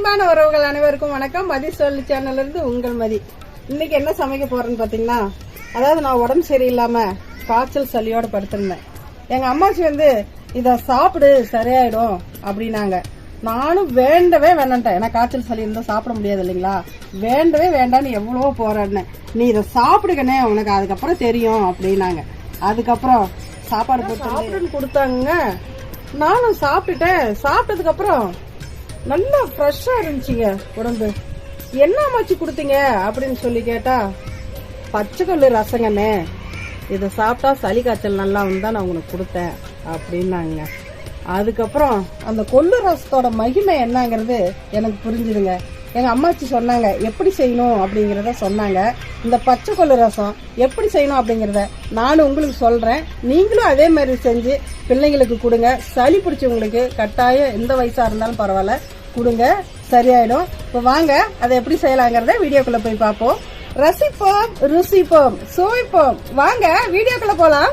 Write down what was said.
அன்பான உறவுகள் அனைவருக்கும் வணக்கம். மதி சொல்லி சேனல்ல இருந்து உங்கள் மதி. இன்னைக்கு என்ன சமைக்க போறேன்னு பாத்தீங்கன்னா அதாவது நான் உடம்பு சரியில்லாம காய்ச்சல் சளியோட படுத்திருந்தேன். எங்க அம்மாச்சி வந்து இத சாப்பிடு சரியாயிடும் அப்படின்னாங்க. நானும் வேண்டவே வேண்டான்ட்டேன். ஏன்னா காய்ச்சல் சளி இருந்தா சாப்பிட முடியாது இல்லைங்களா? வேண்டவே வேண்டாம்னு எவ்வளவோ போராடினேன் நீ இதை சாப்பிடுக்கனே உனக்கு அதுக்கப்புறம் தெரியும் அப்படின்னாங்க. அதுக்கப்புறம் சாப்பாடு போட்டு சாப்பிடுன்னு கொடுத்தாங்க நானும் சாப்பிட்டுட்டேன். சாப்பிட்டதுக்கு அப்புறம் நல்லா ஃப்ரெஷ்ஷா இருந்துச்சுங்க உடம்பு. என்ன மச்சி கொடுத்தீங்க அப்படின்னு சொல்லி கேட்டா பச்சைக்கல்லு ரசங்கண்ணே. இதை சாப்பிட்டா சளி காய்ச்சல் நல்லா இருந்தா நான் உனக்கு கொடுத்தேன் அப்படின்னாங்க. அதுக்கப்புறம் அந்த கொள்ளு ரசத்தோட மகிமை என்னங்கிறது எனக்கு புரிஞ்சுதுங்க. எங்கள் அம்மாச்சி சொன்னாங்க எப்படி செய்யணும்? அப்படிங்கிறத சொன்னாங்க. இந்த பச்சை கொள்ளு ரசம் எப்படி செய்யணும் அப்படிங்கிறத நானும் உங்களுக்கு சொல்கிறேன் நீங்களும் அதே மாதிரி செஞ்சு பிள்ளைங்களுக்கு கொடுங்க. சளி பிடிச்சவங்களுக்கு கட்டாயம் எந்த வயசாக இருந்தாலும் பரவாயில்ல. கொடுங்க. சரியாயிடும். இப்போ வாங்க அதை எப்படி செய்யலாங்கிறத வீடியோக்குள்ளே போய் பார்ப்போம். ரசிப்போம் ருசிப்போம் சுவைப்போம். வாங்க வீடியோக்குள்ளே போகலாம்